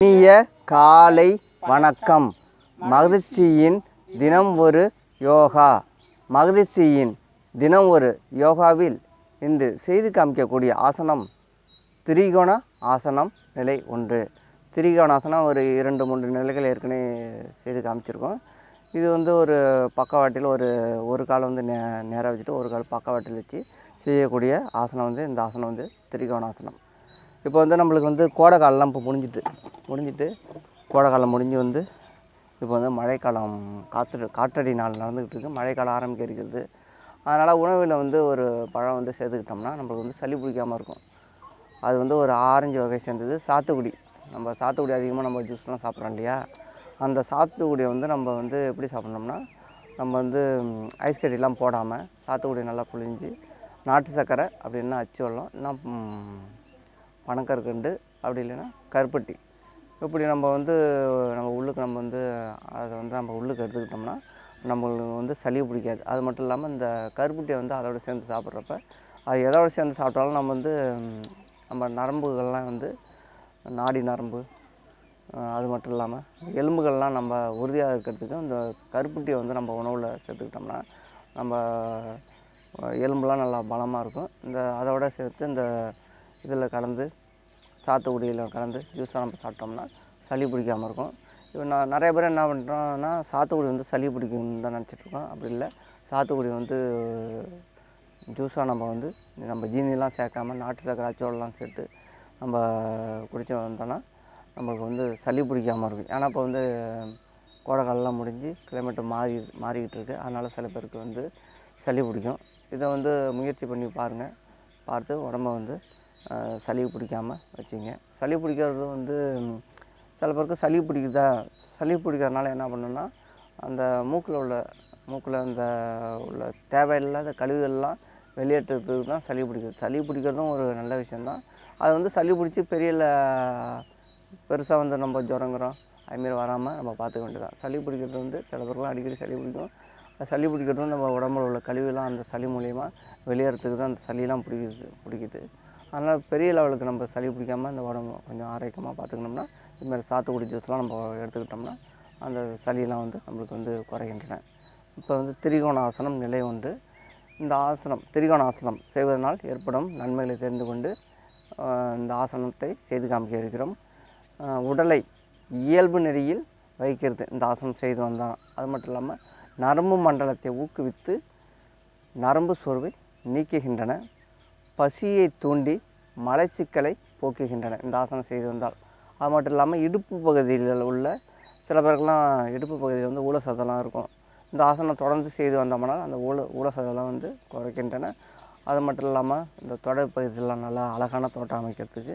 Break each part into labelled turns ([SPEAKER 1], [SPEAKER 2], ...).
[SPEAKER 1] இனிய காலை வணக்கம். மகிழ்ச்சியின் தினம் ஒரு யோகா. மகிழ்ச்சியின் தினம் ஒரு யோகாவில் இன்று செய்து காமிக்கக்கூடிய ஆசனம் திரிகோண ஆசனம் நிலை ஒன்று. திரிகோணாசனம் ஒரு இரண்டு மூன்று நிலைகள் ஏற்கனவே செய்து காமிச்சிருக்கோம். இது வந்து ஒரு பக்கவாட்டில் ஒரு ஒரு கால் வந்து நே நேராக வச்சுட்டு ஒரு கால் பக்கவாட்டில் வச்சு செய்யக்கூடிய ஆசனம் வந்து இந்த ஆசனம் வந்து திரிகோணாசனம் இப்போ வந்து நம்மளுக்கு வந்து கோடை காலம்லாம் இப்போ முடிஞ்சிட்டு முடிஞ்சிட்டு கோடை காலம் முடிஞ்சு வந்து இப்போ வந்து மழைக்காலம் காற்று காற்றடி நாள் நடந்துக்கிட்டு இருக்குது மழைக்காலம் ஆரம்பிக்க இருக்கிறது. அதனால் உணவில் வந்து ஒரு பழம் வந்து சேர்த்துக்கிட்டோம்னா நம்மளுக்கு வந்து சளி பிடிக்காமல் இருக்கும். அது வந்து ஒரு ஆரஞ்சு வகை சேர்ந்தது. சாத்துக்குடி. நம்ம சாத்துக்குடி அதிகமாக நம்ம ஜூஸ்லாம் சாப்பிட்றோம் இல்லையா? அந்த சாத்துக்குடியை வந்து நம்ம வந்து எப்படி சாப்பிட்ணோம்னா நம்ம வந்து ம், ஐஸ் கட்டிலாம் போடாமல் சாத்துக்குடி நல்லா புழிஞ்சு நாட்டு சர்க்கரை அப்படின்னா அச்சு வெல்லம் இன்னும் பனக்கற்கண்டு அப்படி இல்லைன்னா கருப்பட்டி. இப்படி நம்ம வந்து நம்ம உள்ளுக்கு நம்ம வந்து அதை வந்து நம்ம உள்ளுக்கு எடுத்துக்கிட்டோம்னா நம்மளுக்கு வந்து சளி பிடிக்காது. அது மட்டும் இல்லாமல் இந்த கருப்பட்டியை வந்து அதோட சேர்ந்து சாப்பிட்றப்ப அது எதோட சேர்ந்து சாப்பிட்டாலும் நம்ம வந்து நம்ம நரம்புகள்லாம் வந்து நாடி நரம்பு அது மட்டும் இல்லாமல் எலும்புகள்லாம் நம்ம உறுதியாக இருக்கிறதுக்கு இந்த கருப்பட்டியை வந்து நம்ம உணவில் சேர்த்துக்கிட்டோம்னா நம்ம எலும்புலாம் நல்லா பலமாக இருக்கும். இந்த அதோட சேர்த்து இந்த இதில் கலந்து சாத்துக்குடியில் கலந்து ஜூஸாக நம்ம சாப்பிட்டோம்னா சளி பிடிக்காமல் இருக்கும். இப்போ நான் நிறைய பேர் என்ன பண்ணுறோம்னா சாத்துக்குடி வந்து சளி பிடிக்கும்னு தான் நினச்சிட்ருக்கோம் அப்படி இல்லை. சாத்துக்குடி வந்து ஜூஸாக நம்ம வந்து நம்ம ஜீனிலாம் சேர்க்காம நாட்டு சக்கரை அச்சோடலாம் சேர்த்து நம்ம குடிச்சு வந்தோம்னா நம்மளுக்கு வந்து சளி பிடிக்காமல் இருக்கும். ஏன்னா இப்போ வந்து கோடைக்காலம்லாம் முடிஞ்சு கிளைமேட்டு மாறி மாறிக்கிட்டு இருக்குது அதனால் சில பேருக்கு வந்து சளி பிடிக்கும். இதை வந்து முயற்சி பண்ணி பாருங்கள் பார்த்து உடம்ப வந்து சளி பிடிக்காமல் வச்சுங்க. சளி பிடிக்கிறது வந்து சில பேருக்கு சளி பிடிக்குதா? சளி பிடிக்கிறதுனால என்ன பண்ணுன்னா அந்த மூக்கில் உள்ள மூக்கில் அந்த உள்ள தேவையில்லாத கழிவுகள்லாம் வெளியேற்றுறதுக்கு தான் சளி பிடிக்கிறது சளி பிடிக்கிறதும் ஒரு நல்ல விஷயந்தான் அது வந்து சளி பிடிச்சி பெரிய பெருசாக வந்து நம்ம ஜுரங்குறோம். அதுமாரி வராமல் நம்ம பார்த்துக்க வேண்டியதான் சளி பிடிக்கிறது வந்து சில பேருக்குலாம் அடிக்கடி சளி பிடிக்கும். அது சளி பிடிக்கிறது நம்ம உடம்புல உள்ள கழிவுலாம் அந்த சளி மூலயமா வெளியேறதுக்கு தான் அந்த சளியெல்லாம் பிடிக்குது பிடிக்குது. அதனால் பெரிய லெவலுக்கு நம்ம சளி பிடிக்காம அந்த உடம்பு கொஞ்சம் ஆரோக்கியமாக பார்த்துக்கணும்னா இதுமாதிரி சாத்துக்குடி ஜூஸ்லாம் நம்ம எடுத்துக்கிட்டோம்னா அந்த சளியெல்லாம் வந்து நம்மளுக்கு வந்து குறைகின்றன. இப்போ வந்து திரிகோண ஆசனம் நிலை ஒன்று இந்த ஆசனம் திரிகோண ஆசனம் செய்வதனால் ஏற்படும் நன்மைகளை தெரிந்து கொண்டு இந்த ஆசனத்தை செய்து காமிக்க இருக்கிறோம். உடலை இயல்பு நெறியில் வைக்கிறது. இந்த ஆசனம் செய்து வந்தான் அது மட்டும் இல்லாமல் நரம்பு மண்டலத்தை ஊக்குவித்து நரம்பு சோர்வை நீக்குகின்றன. பசியை தூண்டி மலச்சிக்கலை போக்குகின்றன. இந்த ஆசனம் செய்து வந்தால். அது மட்டும் இல்லாமல் இடுப்பு பகுதியில் உள்ள சில பேருக்குலாம் இடுப்பு பகுதியில் வந்து ஊழசதெல்லாம் இருக்கும். இந்த ஆசனம் தொடர்ந்து செய்து வந்தோம்னால் அந்த ஊழ ஊழசதெல்லாம் வந்து குறைக்கின்றன. அது மட்டும் இல்லாமல் இந்த தொடை பகுதியெல்லாம் நல்லா அழகான தோட்டம் அமைக்கிறதுக்கு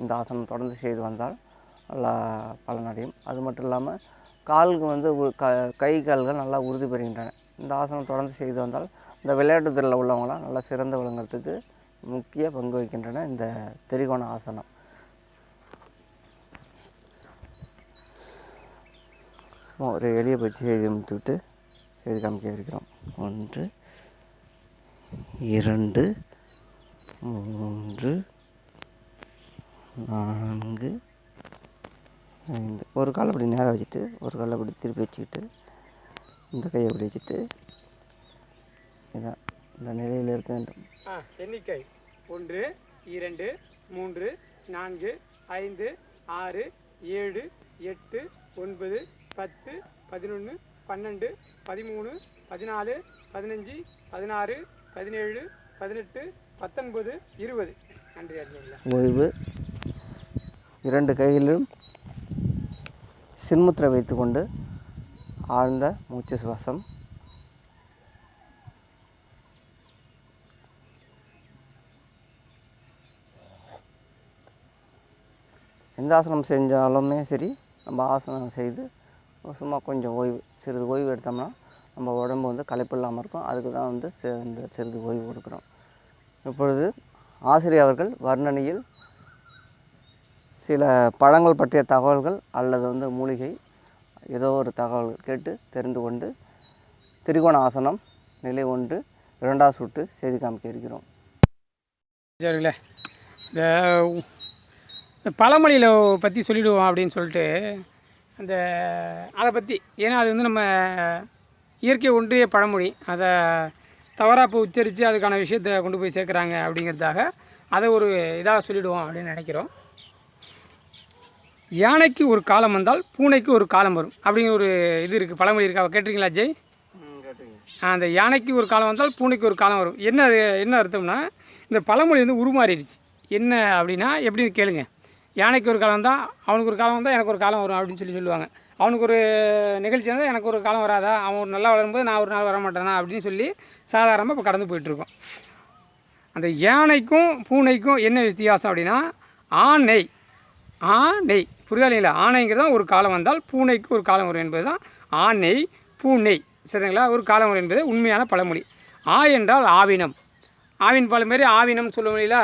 [SPEAKER 1] இந்த ஆசனம் தொடர்ந்து செய்து வந்தால் நல்லா பலனடையும் அது மட்டும் இல்லாமல் கால்கள் வந்து க கை கால்கள் நல்லா உறுதி பெறுகின்றன. இந்த ஆசனம் தொடர்ந்து செய்து வந்தால் இந்த விளையாட்டு துறையில் உள்ளவங்களாம் நல்லா சிறந்து விளங்குறதுக்கு முக்கிய பங்கு வகிக்கின்றன இந்த திரிகோண ஆசனம். சும்மா ஒரு எளிய பயிற்சி செய்து முடித்துவிட்டு செய்து காமிக்க இருக்கிறோம். ஒன்று இரண்டு மூன்று நான்கு ஐந்து. ஒரு கால் அப்படி நேராக வச்சுட்டு ஒரு கால் அப்படி திருப்பி வச்சுக்கிட்டு இந்த கையை அப்படி வச்சுட்டு இதான் இந்த நிலையில் இருக்க வேண்டும்.
[SPEAKER 2] ஆ எண்ணிக்கை. ஒன்று இரண்டு மூன்று நான்கு ஐந்து ஆறு ஏழு எட்டு ஒன்பது பத்து பதினொன்று பன்னெண்டு பதிமூணு பதினாலு பதினஞ்சு பதினாறு பதினேழு பதினெட்டு பத்தொன்பது இருபது. நன்றி
[SPEAKER 1] ஓய்வு. இரண்டு கைகளிலும் சின்முத்திரை வைத்துக்கொண்டு ஆழ்ந்த மூச்சு சுவாசம். எந்த ஆசனம் செஞ்சாலுமே சரி நம்ம ஆசனம் செய்து சும்மா கொஞ்சம் ஓய்வு சிறிது ஓய்வு எடுத்தோம்னா நம்ம உடம்பு வந்து களைப்பு இல்லாமல் இருக்கும் அதுக்கு தான் வந்து இந்த சிறிது ஓய்வு கொடுக்குறோம் இப்பொழுது ஆசிரியர் அவர்கள் வர்ணனையில் சில பழங்கள் பற்றிய தகவல்கள் அல்லது வந்து மூலிகை ஏதோ ஒரு தகவல் கேட்டு தெரிந்து கொண்டு திரிகோண ஆசனம் நிலை ஒன்று இரண்டாவது சுட்டு செய்து காமிக்க இருக்கிறோம்
[SPEAKER 2] சரிங்களே இந்த இந்த பழமொழியில் பற்றி சொல்லிடுவோம் அப்படின்னு சொல்லிட்டு அந்த அதை பற்றி ஏன்னா அது வந்து நம்ம இயற்கை ஒன்றிய பழமொழி. அதை தவறாக இப்போ உச்சரித்து அதுக்கான விஷயத்தை கொண்டு போய் சேர்க்குறாங்க அப்படிங்கிறதுக்காக அதை ஒரு இதாக சொல்லிடுவோம் அப்படின்னு நினைக்கிறோம். யானைக்கு ஒரு காலம் வந்தால் பூனைக்கு ஒரு காலம் வரும் அப்படிங்கிற ஒரு இது இருக்குது பழமொழி இருக்கா? கேட்டிருக்கீங்களா ஜெய் அந்த யானைக்கு ஒரு காலம் வந்தால் பூனைக்கு ஒரு காலம் வரும். என்ன என்ன அர்த்தம்னா இந்த பழமொழி வந்து உருமாறிடுச்சு. என்ன அப்படின்னா எப்படின்னு கேளுங்க. யானைக்கு ஒரு காலம் தான் அவனுக்கு ஒரு காலம் வந்தால் எனக்கு ஒரு காலம் வரும் அப்படின்னு சொல்லி சொல்லுவாங்க. அவனுக்கு ஒரு நிகழ்ச்சி இருந்தால் எனக்கு ஒரு காலம் வராதா? அவன் நல்லா வளரும்போது நான் ஒரு நாள் வர மாட்டேனா? அப்படின்னு சொல்லி சாதாரணமாக இப்போ கடந்து போயிட்டுருக்கோம் அந்த யானைக்கும் பூனைக்கும் என்ன வித்தியாசம் அப்படின்னா ஆணை ஆணை. புரிதா இல்லைங்களா? ஆணைங்கிறது தான் ஒரு காலம் வந்தால் பூனைக்கு ஒரு காலம் வரும் என்பது தான் ஆணை பூனை. சரிங்களா? ஒரு காலம் வரும் என்பது உண்மையான பழமொழி. ஆ என்றால் ஆவினம். ஆவின் பழம் மாரி ஆவினம் சொல்ல முடியல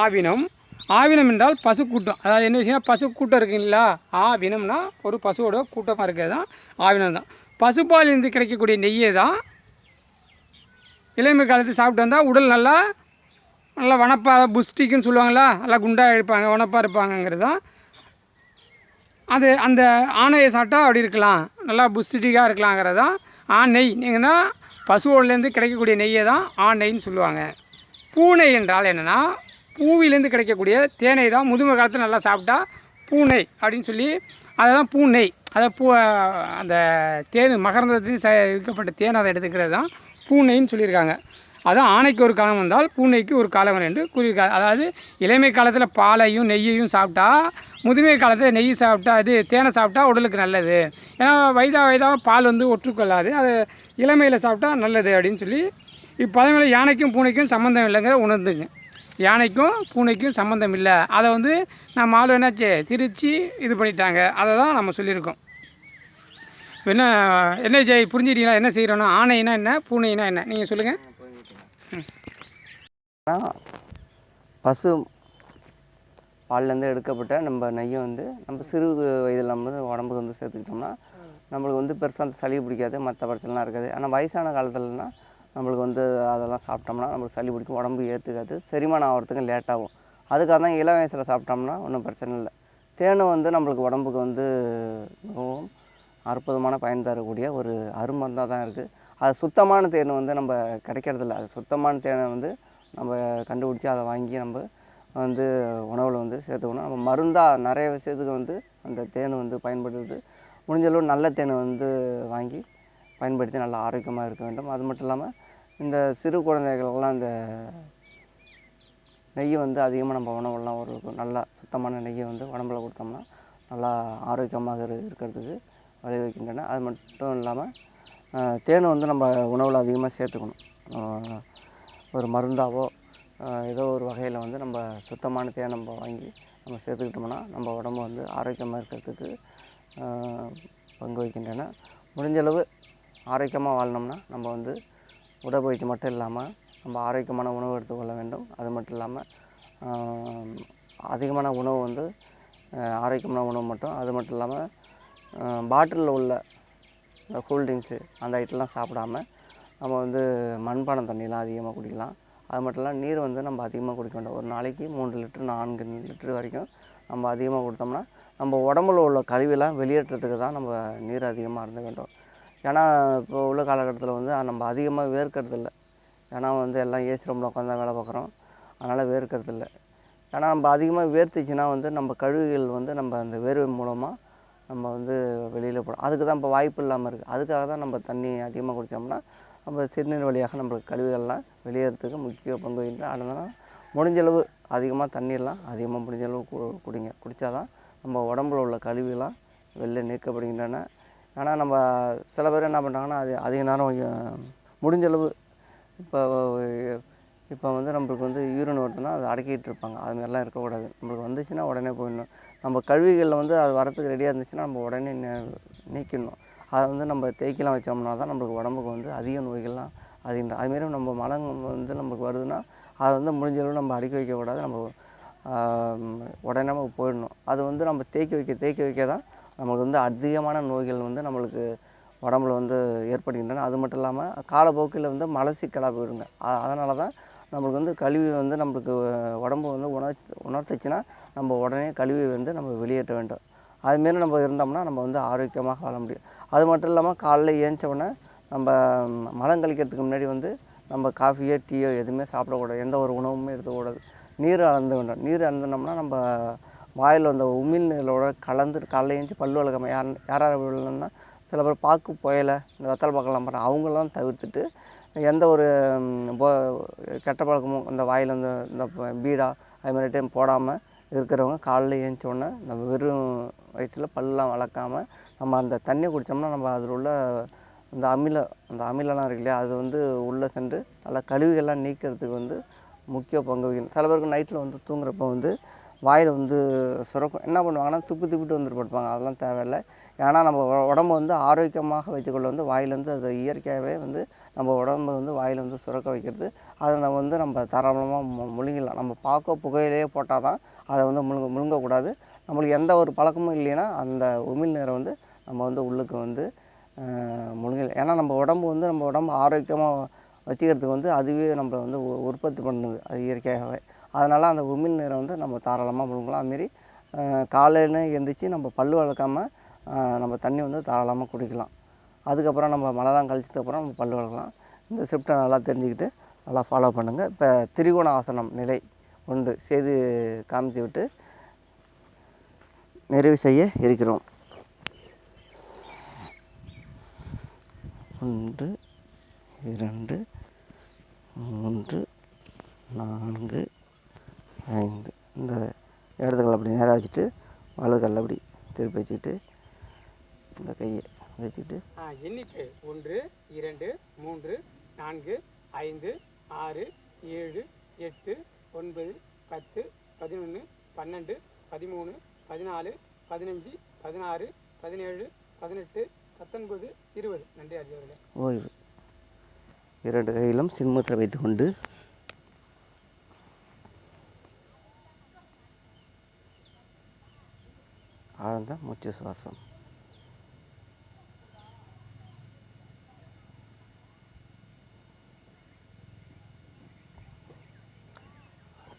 [SPEAKER 2] ஆவினம் ஆவினம் என்றால் பசு கூட்டம் அதாவது என்ன விஷயம் பசு கூட்டம் இருக்குங்களா? ஆவினம்னா ஒரு பசுவோட கூட்டமாக இருக்கிறது தான் ஆவினம் தான் பசுப்பாலிருந்து கிடைக்கக்கூடிய நெய்யை தான் இளமை காலத்தில் சாப்பிட்டு வந்தால் உடல் நல்லா நல்லா வனப்பா புஸ்டிக்குன்னு சொல்லுவாங்களா? நல்லா குண்டாக இருப்பாங்க வனப்பாக இருப்பாங்கங்கிறது தான். அது அந்த ஆணையை சாப்பிட்டா அப்படி இருக்கலாம். நல்லா புஸ்டிக்காக இருக்கலாங்கிறது தான் ஆ நெய் நீங்கன்னா பசுவோடலேருந்து கிடைக்கக்கூடிய நெய்யை தான் ஆ நெய்ன்னு சொல்லுவாங்க. பூனை என்றால் என்னென்னா பூவிலேருந்து கிடைக்கக்கூடிய தேனை தான் முதுமை காலத்தில் நல்லா சாப்பிட்டா பூனை அப்படின்னு சொல்லி அதை தான் பூனை அதை பூ அந்த தேன் மகரந்தத்தையும் ச இருக்கப்பட்ட தேன் அதை எடுத்துக்கிறது தான் பூனைன்னு சொல்லியிருக்காங்க. அதான் ஆணைக்கு ஒரு காலம் வந்தால் பூனைக்கு ஒரு காலம் என்று கூறியிருக்காங்க அதாவது இளமை காலத்தில் பாலையும் நெய்யையும் சாப்பிட்டா முதுமை காலத்தில் நெய் சாப்பிட்டா அது தேனை சாப்பிட்டா உடலுக்கு நல்லது. ஏன்னா வயதா வயதாக பால் வந்து ஒற்றுக்கொள்ளாது. அது இளமையில் சாப்பிட்டா நல்லது அப்படின்னு சொல்லி இப்போ யானைக்கும் பூனைக்கும் சம்மந்தம் இல்லைங்கிற உணர்ந்துங்க. யானைக்கும் பூனைக்கும் சம்மந்தம் இல்லை. அதை வந்து நம்ம ஆளு என்னாச்சு திரிச்சு இது பண்ணிட்டாங்க. அதை தான் நம்ம சொல்லியிருக்கோம். என்ன என்ன ஜெய் புரிஞ்சுக்கிட்டீங்களா? என்ன செய்கிறோன்னா ஆனைனா என்ன பூனைனா என்ன? நீங்கள் சொல்லுங்கள்
[SPEAKER 1] பசு பால்லேருந்து எடுக்கப்பட்ட நம்ம நெய்யை வந்து நம்ம சிறு வயதில் நம்ம வந்து உடம்புக்கு வந்து சேர்த்துக்கிட்டோம்னா நம்மளுக்கு வந்து பெருசாக அந்த சளி பிடிக்காது மற்ற பிரச்சனைலாம் இருக்காது. ஆனால் வயசான காலத்துலனா நம்மளுக்கு வந்து அதெல்லாம் சாப்பிட்டோம்னா நம்மளுக்கு சளி பிடிக்கும் உடம்பு ஏற்றுக்காது செரிமானம் ஆகிறதுக்கும் லேட்டாகும் அதுக்காக தான் இளம் வயசில் சாப்பிட்டோம்னா ஒன்றும் பிரச்சனை இல்லை. தேன் வந்து நம்மளுக்கு உடம்புக்கு வந்து மிகவும் அற்புதமான பயன் தரக்கூடிய ஒரு அருமருந்தாக தான் இருக்குது அது சுத்தமான தேன் வந்து நம்ம கிடைக்கிறதில்ல அது சுத்தமான தேனை வந்து நம்ம கண்டுபிடிச்சி அதை வாங்கி நம்ம வந்து உணவில் வந்து சேர்த்துக்கணும். நம்ம மருந்தாக நிறைய விஷயத்துக்கு வந்து அந்த தேன் வந்து பயன்படுது முடிஞ்ச அளவு நல்ல தேனை வந்து வாங்கி பயன்படுத்தி நல்லா ஆரோக்கியமாக இருக்க வேண்டும். அது மட்டும் இல்லாமல் இந்த சிறு குழந்தைகளுக்கெல்லாம் இந்த நெய் வந்து அதிகமாக நம்ம உணவுலாம் ஒரு நல்ல சுத்தமான நெய்யை வந்து உடம்புல கொடுத்தோம்னா நல்லா ஆரோக்கியமாக இரு- இருக்கிறதுக்கு வழிவகுக்கின்றன. அது மட்டும் இல்லாமல் தேனை தேன் வந்து நம்ம உணவில் அதிகமாக சேர்த்துக்கணும். ஒரு மருந்தாவோ ஏதோ ஒரு வகையில் வந்து நம்ம சுத்தமான தேன் நம்ம வாங்கி நம்ம சேர்த்துக்கிட்டோம்னா நம்ம உடம்பு வந்து ஆரோக்கியமாக இருக்கிறதுக்கு பங்கு வகிக்கின்றன. முடிஞ்சளவு ஆரோக்கியமாக வாழணும்னா நம்ம வந்து உடற்பயிற்சி மட்டும் இல்லாமல் நம்ம ஆரோக்கியமான உணவு எடுத்துக்கொள்ள வேண்டும். அது மட்டும் இல்லாமல் அதிகமான உணவு வந்து ஆரோக்கியமான உணவு மட்டும். அது மட்டும் இல்லாமல் பாட்டிலில் உள்ள இந்த கூல்ட்ரிங்க்ஸு அந்த ஐட்டம்லாம் சாப்பிடாம நம்ம வந்து மண்பானை தண்ணிலாம் அதிகமாக குடிக்கலாம். அது மட்டும் இல்லாமல் நீர் வந்து நம்ம அதிகமாக குடிக்க வேண்டாம். ஒரு நாளைக்கு மூன்று லிட்டர் நான்கு லிட்டர் வரைக்கும் நம்ம அதிகமாக கொடுத்தோம்னா நம்ம உடம்புல உள்ள கழிவெல்லாம் வெளியேற்றத்துக்கு தான் நம்ம நீர் அதிகமாக இருந்த வேண்டும். ஏன்னா இப்போ உள்ள காலகட்டத்தில் வந்து நம்ம அதிகமாக வேர்க்கிறது இல்லை ஏன்னா வந்து எல்லாம் ஏசி ரூமில் உட்காந்து வேலை பார்க்குறோம் அதனால் வேர்க்கிறது இல்லை ஏன்னா நம்ம அதிகமாக வேர்த்துச்சுன்னா வந்து நம்ம கழிவுகள் வந்து நம்ம அந்த வேர்வை மூலமாக நம்ம வந்து வெளியில் போடும் அதுக்கு தான் இப்போ வாய்ப்பு இல்லாமல் இருக்குது அதுக்காக தான் நம்ம தண்ணி அதிகமாக குடித்தோம்னா நம்ம சிறுநீர் வழியாக நம்மளுக்கு கழிவுகள்லாம் வெளியேறதுக்கு முக்கிய பங்கு வகிக்கின்றன அதனால் முடிஞ்சளவு அதிகமாக தண்ணீர்லாம் அதிகமாக முடிஞ்சளவு கு குடிங்க. குடித்தா தான் நம்ம உடம்புல உள்ள கழிவுகள்லாம் வெளில நீக்கப்படுகின்றன. ஆனால் நம்ம சில பேர் என்ன பண்ணுறாங்கன்னா அது அதிக நேரம் முடிஞ்சளவு இப்போ இப்போ வந்து நம்மளுக்கு வந்து யூரின் வருதுன்னா அதை அடக்கிட்டு இருப்பாங்க. அது மாதிரிலாம் இருக்கக்கூடாது. நம்மளுக்கு வந்துச்சுன்னா உடனே போயிடணும். நம்ம கழுவிகளில் வந்து அது வரத்துக்கு ரெடியாக இருந்துச்சுன்னா நம்ம உடனே நீக்கிடணும். அதை வந்து நம்ம தேய்க்கலாம் வச்சோம்னா தான் நம்மளுக்கு உடம்புக்கு வந்து அதிக நோய்கள்லாம் அதிகம் அதுமாரி நம்ம மலம் வந்து நமக்கு வருதுன்னா அதை வந்து முடிஞ்ச அளவு நம்ம அடுக்கி வைக்கக்கூடாது. நம்ம உடனே நம்ம போயிடணும். அது வந்து நம்ம தேக்கி வைக்க தேக்கி வைக்க தான் நமக்கு வந்து அதிகமான நோய்கள் வந்து நம்மளுக்கு உடம்புல வந்து ஏற்படுகின்றன. அது மட்டும் இல்லாமல் காலப்போக்கில் வந்து மலச்சிக்கலாக போயிடுங்க அதனால தான் நம்மளுக்கு வந்து கழிவு வந்து நம்மளுக்கு உடம்பு வந்து உணர் உணர்த்துச்சுன்னா நம்ம உடனே கழுவி வந்து நம்ம வெளியேற்ற வேண்டும். அதுமாரி நம்ம இருந்தோம்னா நம்ம வந்து ஆரோக்கியமாக வாழ முடியும். அது மட்டும் இல்லாமல் காலைல ஏஞ்ச உடனே நம்ம மலம் கழிக்கிறதுக்கு முன்னாடி வந்து நம்ம காஃபியோ டீயோ எதுவுமே சாப்பிடக்கூடாது. எந்த ஒரு உணவுமே எடுத்துக்கூடாது நீர் அளந்து வேண்டும். நீர் அளந்துனோம்னா நம்ம வாயில் அந்த உமிழ் நீரோட கலந்து காலைல பல் பல்லு வளர்க்காம யார் யார் யார் விழணும்னா சில பேர் பாக்கு புயலை இந்த வெத்தலை பார்க்கலாம் பாரு அவங்களாம் தவிர்த்துட்டு எந்த ஒரு போ- கெட்ட பழக்கமும் இந்த வாயில் இந்த இந்த பீடா அது மாதிரி டைம் போடாமல் இருக்கிறவங்க காலைல ஏஞ்ச உடனே நம்ம வெறும் வயிற்றில் பல்லாம் வளர்க்காம நம்ம அந்த தண்ணியை குடித்தோம்னா நம்ம அதில் உள்ள இந்த அமில அந்த அமிலம்லாம் இருக்கு இல்லையா அது வந்து உள்ளே சென்று நல்லா கழிவுகள்லாம் நீக்கிறதுக்கு வந்து முக்கிய பங்கு வகிக்கும். சில பேருக்கு நைட்டில் வந்து தூங்குறப்போ வந்து வாயில் வந்து சுரக்கும். என்ன பண்ணுவாங்கன்னா துப்பி துப்பிட்டு வந்துட்டு படுப்பாங்க. அதெல்லாம் தேவையில்லை. ஏன்னா நம்ம உடம்பு உடம்ப வந்து ஆரோக்கியமாக வச்சுக்கொள்ள வந்து வாயிலேருந்து அது இயற்கையாகவே வந்து நம்ம உடம்ப வந்து வாயில் வந்து சுரக்க வைக்கிறது. அதை நம்ம வந்து நம்ம தாராளமாக மு முழுங்கிடலாம். நம்ம பார்க்க புகையிலேயே போட்டால் தான் அதை வந்து முழுங்க முழுங்கக்கூடாது. நம்மளுக்கு எந்த ஒரு பழக்கமும் இல்லைன்னா அந்த உமிழ் வந்து நம்ம வந்து உள்ளுக்கு வந்து முழுங்கல ஏன்னா நம்ம உடம்பு வந்து நம்ம உடம்பு ஆரோக்கியமாக வச்சுக்கிறதுக்கு வந்து அதுவே நம்மளை வந்து உ- உற்பத்தி பண்ணுது. அது இயற்கையாகவே. அதனால் அந்த உமிழ் நீரை வந்து நம்ம தாராளமாக முழுங்கலாம். அதுமாரி காலையில் எழுந்திரிச்சி நம்ம பல்லு வளர்க்காம நம்ம தண்ணி வந்து தாராளமாக குடிக்கலாம். அதுக்கப்புறம் நம்ம மழைலாம் கழிச்சதுக்கப்புறம் நம்ம பல்லு வளர்க்கலாம். இந்த ஸ்கிரிப்டை நல்லா தெரிஞ்சுக்கிட்டு நல்லா ஃபாலோ பண்ணுங்கள் இப்போ திரிகோண ஆசனம் நிலை ஒன்று செய்து காமித்து விட்டு நிறைவு செய்ய இருக்கிறோம். ஒன்று இரண்டு மூன்று நான்கு ஐந்து. இந்த இடத்துக்கள் அப்படி நேராக வச்சுட்டு வலது காலில் அப்படி திருப்பி வச்சுக்கிட்டு இந்த கையை வச்சுக்கிட்டு
[SPEAKER 2] ஆ, எண்ணிக்கை. ஒன்று இரண்டு மூன்று நான்கு ஐந்து ஆறு ஏழு எட்டு ஒன்பது பத்து பதினொன்று பன்னெண்டு பதிமூணு பதினாலு பதினஞ்சு பதினாறு பதினேழு பதினெட்டு பத்தொன்பது இருபது. நன்றி அஜய் அவர்களே
[SPEAKER 1] ஓய்வு. இரண்டு கையிலும் சின்முத்திரை வைத்துக்கொண்டு ஆழ்ந்த மூச்சு சுவாசம்.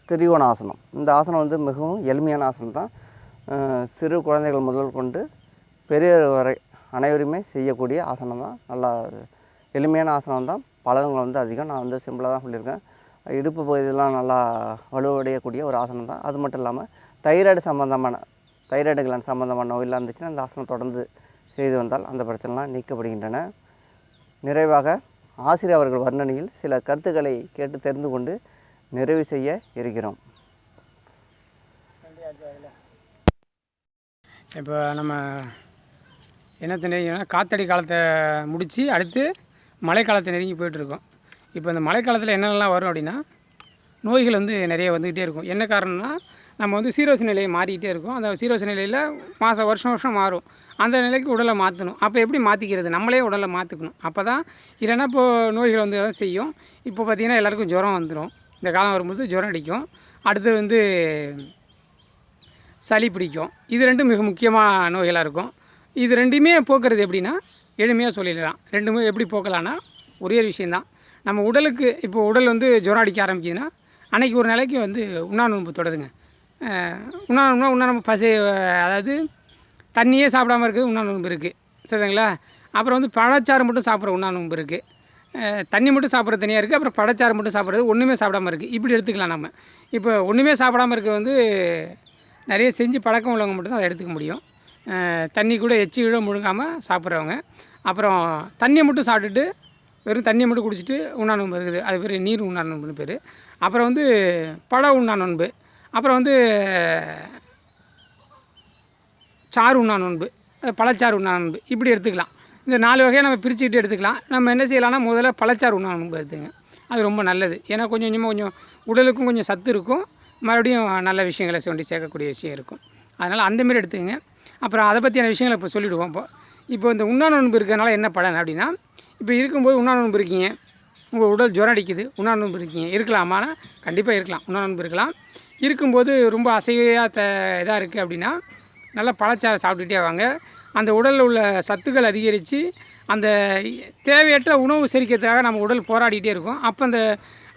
[SPEAKER 1] திரிகோண ஆசனம் இந்த ஆசனம் வந்து மிகவும் எளிமையான ஆசனம் தான் சிறு குழந்தைகள் முதல் கொண்டு பெரியவர் வரை அனைவருமே செய்யக்கூடிய ஆசனம் தான் நல்லா எளிமையான ஆசனம் தான் பழகங்கள் வந்து அதிகம். நான் வந்து சிம்பிளாக தான் சொல்லியிருக்கேன். இடுப்பு பகுதியெல்லாம் நல்லா வலுவடையக்கூடிய ஒரு ஆசனம் தான் அது மட்டும் இல்லாமல் தைராய்டு சம்பந்தமான தைராய்டு கிளான் சம்மந்தமான நோயெல்லாம் இருந்துச்சுன்னா இந்த ஆசனம் தொடர்ந்து செய்து வந்தால் அந்த பிரச்சனைலாம் நீக்கப்படுகின்றன. நிறைவாக ஆசிரியர் அவர்கள் வர்ணனையில் சில கருத்துக்களை கேட்டு தெரிந்து கொண்டு நிறைவு செய்ய இருக்கிறோம்.
[SPEAKER 2] இப்போ நம்ம என்ன தெரிஞ்சுன்னா காத்தடி காலத்தை முடித்து அடுத்து மழைக்காலத்தை நெருங்கி போயிட்டுருக்கோம். இப்போ இந்த மழைக்காலத்தில் என்னென்னலாம் வரும் அப்படின்னா நோய்கள் வந்து நிறைய வந்துக்கிட்டே இருக்கும். என்ன காரணம்னா நம்ம வந்து சீரோச நிலையை மாறிக்கிட்டே இருக்கும். அந்த சீரோச நிலையில் மாதம் வருஷம் வருஷம் மாறும். அந்த நிலைக்கு உடலை மாற்றணும் அப்போ எப்படி மாற்றிக்கிறது நம்மளே உடலை மாற்றிக்கணும் அப்போ தான் இல்லைன்னா இப்போது நோய்கள் வந்து தான் செய்யும். இப்போ பார்த்திங்கன்னா எல்லாருக்கும் ஜுரம் வந்துடும் இந்த காலம் வரும்போது ஜுரம் அடிக்கும். அடுத்து வந்து சளி பிடிக்கும். இது ரெண்டும் மிக முக்கியமான நோய்களாக இருக்கும். இது ரெண்டுமே போக்குறது எப்படின்னா எளிமையாக சொல்லிடலாம். ரெண்டுமே எப்படி போக்கலான்னா ஒரே ஒரு விஷயந்தான் நம்ம உடலுக்கு இப்போ உடல் வந்து ஜுரம் அடிக்க ஆரம்பிக்குதுன்னா அன்னைக்கு ஒரு நாளைக்கு வந்து உண்ணாநோன்பு தொடருங்க. அஹ் உண்ணாநோன்புனா நம்ம பசி அதாவது தண்ணியே சாப்பிடாம இருக்குது உண்ணா நோன்பு இருக்குது. சரிங்களா? அப்புறம் வந்து பழச்சாறு மட்டும் சாப்பிட்ற உண்ணா நோன்பு இருக்குது தண்ணி மட்டும் சாப்பிட்றது தனியாக இருக்குது அப்புறம் பழச்சாறு மட்டும் சாப்பிட்றது ஒன்றுமே சாப்பிடாம இருக்குது. இப்படி எடுத்துக்கலாம் நம்ம. இப்போ ஒன்றுமே சாப்பிடாம இருக்க வந்து நிறைய செஞ்சு பழக்கம் உள்ளவங்க மட்டும் தான் அதை எடுத்துக்க முடியும். தண்ணி கூட எச்சி விட முழுங்காமல் சாப்பிட்றவங்க. அப்புறம் தண்ணியை மட்டும் சாப்பிட்டுட்டு வெறும் தண்ணியை மட்டும் குடிச்சிட்டு உண்ணா நோன்பு இருக்குது. அது பேர் நீர் உண்ணா நோன்புன்னு பேர். அப்புறம் வந்து பழ உண்ணா நோன்பு அப்புறம் வந்து சாறு உண்ணா நோன்பு பழச்சாறு உண்ணா நோன்பு இப்படி எடுத்துக்கலாம். இந்த நாலு வகையை நம்ம பிரிச்சுக்கிட்டு எடுத்துக்கலாம். நம்ம என்ன செய்யலாம்னா முதல்ல பழச்சாறு உண்ணா நோன்பு எடுத்துங்க. அது ரொம்ப நல்லது. ஏன்னா கொஞ்சம் கொஞ்சமாக கொஞ்சம் உடலுக்கும் கொஞ்சம் சத்து இருக்கும். மறுபடியும் நல்ல விஷயங்களை சொல்லி சேர்க்கக்கூடிய விஷயம் இருக்கும். அதனால் அந்தமாரி எடுத்துக்கங்க. அப்புறம் அதை பற்றியான விஷயங்களை இப்போ சொல்லிவிடுவோம் இப்போ. இப்போ இந்த உண்ணா நோன்பு இருக்கிறதுனால என்ன பலன் அப்படின்னா இப்போ இருக்கும்போது உண்ணா நோன்பு இருக்கீங்க. உங்கள் உடல் ஜுரம் அடிக்குது. உண்ணா நோன்பு இருக்கீங்க. இருக்கலாமா. கண்டிப்பாக இருக்கலாம். உண்ணா நோன்பு இருக்கலாம். இருக்கும்போது ரொம்ப அசைவையாக த இதாக இருக்குது அப்படின்னா நல்லா பழச்சாறை சாப்பிட்டுட்டே வாங்க. அந்த உடலில் உள்ள சத்துக்கள் அதிகரித்து அந்த தேவையற்ற உணவு செரிக்கிறதுக்காக நம்ம உடல் போராடிட்டே இருக்கும். அப்போ அந்த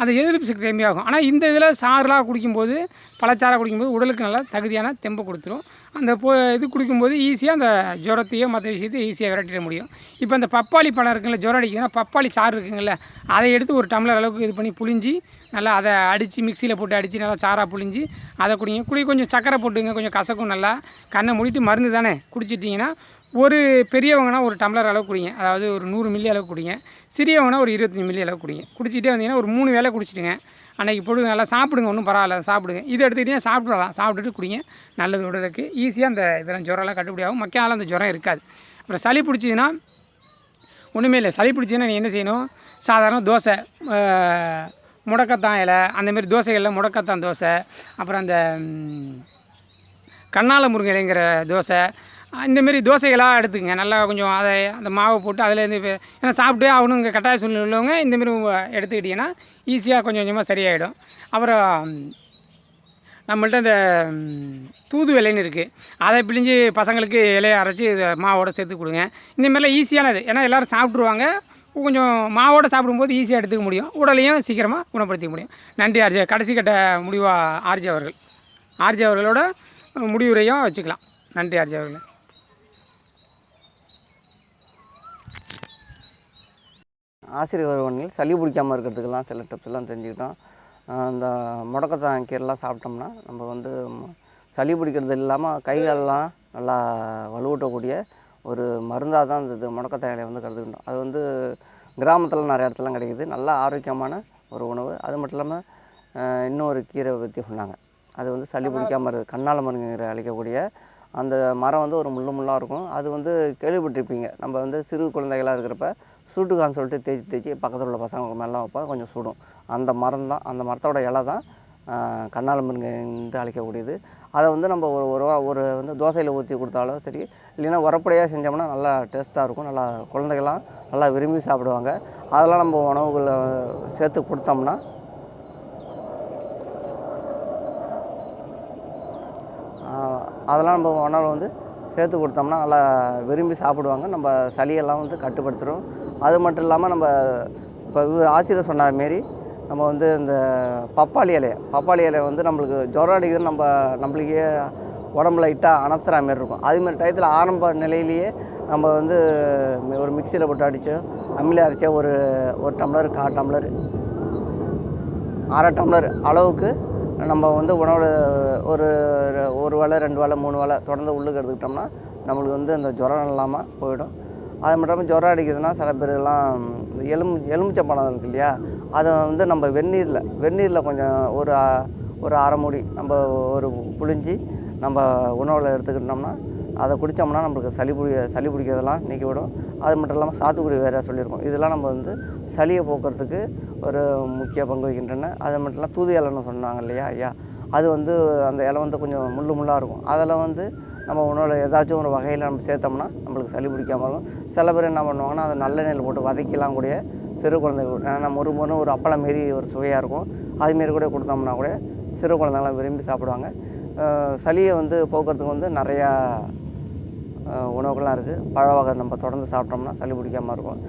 [SPEAKER 2] அந்த எதிர்ப்பு சக்தி கம்மியாகும். ஆனால் இந்த இதில் சாறுலாம் குடிக்கும்போது பழச்சாரா குடிக்கும்போது உடலுக்கு நல்லா தகுதியான தெம்பு கொடுத்துரும். அந்த போ இது குடிக்கும்போது ஈஸியாக அந்த ஜுரத்தையோ மற்ற விஷயத்தையும் ஈஸியாக விரட்டிட முடியும். இப்போ அந்த பப்பாளி பழம் இருக்குங்களா ஜுரம் அடிக்குதுன்னா பப்பாளி சாறு இருக்குங்கள்ல அதை எடுத்து ஒரு டம்ளர் அளவுக்கு இது பண்ணி புளிஞ்சி நல்லா அதை அடித்து மிக்சியில் போட்டு அடித்து நல்லா சாராக புளிஞ்சி அதை குடிங்க. குடி கொஞ்சம் சக்கரை போட்டுங்க கொஞ்சம் கசக்கும் நல்லா. கண்ணை மூடிட்டு மருந்து தானே குடிச்சிட்டிங்கன்னா ஒரு பெரியவங்கன்னா ஒரு டம்ளர் அளவு குடிங்க. அதாவது ஒரு நூறு மில்லி அளவு குடிங்க. சிறியவங்கன்னா ஒரு இருபத்தஞ்சி மில்லி அளவு குடிங்க. குடிச்சிட்டே வந்தீங்கன்னா ஒரு மூணு வேளை குடிச்சிட்டுங்க அன்றைக்கி பொழுது நல்லா சாப்பிடுங்க ஒன்றும் பரவாயில்ல சாப்பிடுங்க. இதை எடுத்துக்கிட்டீங்கன்னா சாப்பிடலாம். சாப்பிட்டுட்டு குடிங்க. நல்லது உடலுக்கு ஈஸியாக அந்த இதெல்லாம் ஜுரம்லாம் கட்டுப்படி ஆகும். மக்கால அந்த ஜுரம் இருக்காது. அப்புறம் சளி பிடிச்சிதுன்னா ஒன்றுமே இல்லை. சளி பிடிச்சிதுன்னா நீ என்ன செய்யணும்? சாதாரண தோசை முடக்கத்தான் இலை அந்தமாரி தோசைகளில் முடக்கத்தான் தோசை. அப்புறம் அந்த கண்ணால முருங்கை இலைங்கிற தோசை இந்தமாரி தோசைகளாக எடுத்துக்கங்க. நல்லா கொஞ்சம் அதை அந்த மாவை போட்டு அதுலேருந்து இப்போ ஏன்னா சாப்பிட்டே ஆகணும் இங்கே கட்டாய சூழ்நிலை உள்ளவங்க இந்தமாரி எடுத்துக்கிட்டிங்கன்னா ஈஸியாக கொஞ்சம் கொஞ்சமாக சரியாயிடும். அப்புறம் நம்மள்ட்ட இந்த தூது இலைன்னு இருக்குது அதை பிழிஞ்சு பசங்களுக்கு இலையை அரைச்சி இதை மாவோட சேர்த்து கொடுங்க. இந்தமாரிலாம் ஈஸியானது ஏன்னா எல்லோரும் சாப்பிட்ருவாங்க கொஞ்சம் மாவோட சாப்பிடும்போது ஈஸியாக எடுத்துக்க முடியும். உடலையும் சீக்கிரமாக குணப்படுத்திக்க முடியும். நன்றி ஆர்ஜே. கடைசி கட்ட முடிவாக ஆர்ஜே அவர்கள். ஆர்ஜே அவர்களோட முடிவுரையும் வச்சுக்கலாம். நன்றி ஆர்ஜே அவர்கள்.
[SPEAKER 1] ஆசிரியர் ஒருவனில் சளி பிடிக்காமல் இருக்கிறதுக்கெல்லாம் சில டிப்ஸ் எல்லாம் தெரிஞ்சுக்கிட்டோம். இந்த முடக்கத்தான் கீரைலாம் சாப்பிட்டோம்னா நம்ம வந்து சளி பிடிக்கிறது இல்லாமல் கைகளெலாம் நல்லா வலுவூட்டக்கூடிய ஒரு மருந்தாக தான் இந்த இது முடக்கத்தான் வந்து கருதுகின்றோம். அது வந்து கிராமத்தில் நிறைய இடத்துலாம் கிடைக்குது. நல்ல ஆரோக்கியமான ஒரு உணவு. அது மட்டும் இல்லாமல் இன்னொரு கீரை பற்றி சொன்னாங்க. அது வந்து சளி பிடிக்காமல் இருக்குது கண்ணால மருங்குங்கிற அழைக்கக்கூடிய அந்த மரம் வந்து ஒரு முள்ளு முள்ளாக இருக்கும். அது வந்து கேள்விப்பட்டிருப்பீங்க. நம்ம வந்து சிறு குழந்தைகளாக இருக்கிறப்ப சூட்டுக்கான்னு சொல்லிட்டு தேய்ச்சி தேய்ச்சி பக்கத்தில் உள்ள பசங்க மேலாம் வைப்போம் கொஞ்சம் சுடும். அந்த மரம் தான் அந்த மரத்தோட இலை தான் கண்ணால் கண்ணால என்று அழைக்கக்கூடியது. அதை வந்து நம்ம ஒரு ஒரு ஒரு வந்து தோசையில் ஊற்றி கொடுத்தாலும் சரி இல்லைன்னா உரப்படியாக செஞ்சோம்னா நல்லா டேஸ்ட்டாக இருக்கும் நல்லா குழந்தைகள்லாம் நல்லா விரும்பி சாப்பிடுவாங்க. அதெல்லாம் நம்ம உணவுகளை சேர்த்து கொடுத்தோம்னா அதெல்லாம் நம்ம உணவில் வந்து சேர்த்து கொடுத்தோம்னா நல்லா விரும்பி சாப்பிடுவாங்க. நம்ம சளியெல்லாம் வந்து கட்டுப்படுத்துகிறோம் அது மட்டும் இல்லாமல் நம்ம இப்போ இவர் ஆசிரியர் சொன்ன மாரி நம்ம வந்து இந்த பப்பாளி இலைய பப்பாளி இலைய வந்து நம்மளுக்கு ஜுரம் அடிக்குதுன்னு நம்ம நம்மளுக்கே உடம்பு லைட்டாக அணத்துற மாரி இருக்கும். அதுமாரி டயத்தில் ஆரம்ப நிலையிலேயே நம்ம வந்து ஒரு மிக்சியில் போட்டு அடித்தோ அம்மியில் அரைச்சோ ஒரு ஒரு டம்ளர் கால் டம்ளர் அரை டம்ளர் அளவுக்கு நம்ம வந்து உணவில் ஒரு ஒரு வேளை ரெண்டு வேளை மூணு வேளை தொடர்ந்து உள்ளுக்கு எடுத்துக்கிட்டோம்னா நம்மளுக்கு வந்து அந்த ஜுரம் இல்லாமல் போயிடும். அது மட்டும் இல்லாமல் ஜுரம் அடிக்குதுன்னா சில பேர்லாம் எலும் எலுமிச்சம்பழம் இருக்கு இல்லையா? அதை வந்து நம்ம வெந்நீரில் வெந்நீரில் கொஞ்சம் ஒரு ஒரு அரை மூடி நம்ம ஒரு புழிஞ்சி நம்ம உணவில் எடுத்துக்கிட்டோம்னா அதை குடித்தோம்னா நம்மளுக்கு சளி பிடி சளி பிடிக்கிறதெல்லாம் நீக்கி விடும் அது மட்டும் இல்லாமல் சாத்துக்குடி வேறு சொல்லியிருக்கோம். இதெல்லாம் நம்ம வந்து சளியை போக்குறதுக்கு ஒரு முக்கிய பங்கு வகிக்கின்றன. அது மட்டும் இல்லாமல் தூது இலைன்னு சொன்னாங்க இல்லையா ஐயா? அது வந்து அந்த இலை வந்து கொஞ்சம் முள்ளு முள்ளாக இருக்கும். அதெல்லாம் வந்து நம்ம உணவில் ஏதாச்சும் ஒரு வகையில் நம்ம சேர்த்தோம்னா நம்மளுக்கு சளி பிடிக்காம இருக்கும் சில பேர் என்ன பண்ணுவாங்கன்னா அதை நல்லெண்ணெயில் போட்டு வதக்கிலாம் கூடிய சிறு குழந்தைகள் ஏன்னா ஒரு முறை ஒரு அப்பளம் மாரி ஒரு சுவையாக இருக்கும். அதுமாரி கூட கொடுத்தோம்னா கூட சிறு குழந்தைங்களாம் விரும்பி சாப்பிடுவாங்க. சளியை வந்து போக்குறதுக்கு வந்து நிறையா உணவுகள்லாம் இருக்குது பழ வகை நம்ம தொடர்ந்து சாப்பிட்டோம்னா சளி பிடிக்காமல் இருக்கும்.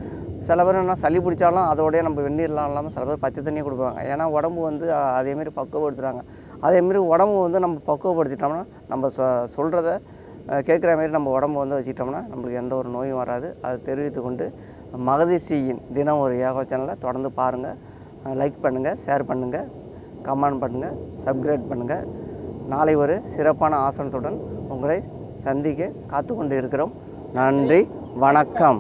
[SPEAKER 1] சில பேர் என்ன சளி பிடிச்சாலும் அதோடய நம்ம வெந்நீர்லாம் இல்லாமல் சில பேர் பச்சை தண்ணியே கொடுப்பாங்க. ஏன்னா உடம்பு வந்து அதேமாரி பக்குவப்படுத்துகிறாங்க அதேமாரி உடம்பு வந்து நம்ம பக்குவப்படுத்திட்டோம்னா நம்ம சொ சொல்கிறத கேட்குற மாரி நம்ம உடம்பு வந்து வச்சுக்கிட்டோம்னா நம்மளுக்கு எந்த ஒரு நோயும் வராது. அதை தெரிவித்து கொண்டு மகதிஷியின் தினம் ஒரு ஏகோ சேனலை தொடர்ந்து பாருங்கள் லைக் பண்ணுங்கள் ஷேர் பண்ணுங்கள் கமெண்ட் பண்ணுங்கள் சப்ஸ்கிரைப் பண்ணுங்கள் நாளை ஒரு சிறப்பான ஆசனத்துடன் உங்களை சந்திக்க காத்து கொண்டு இருக்கிறோம் நன்றி. வணக்கம்.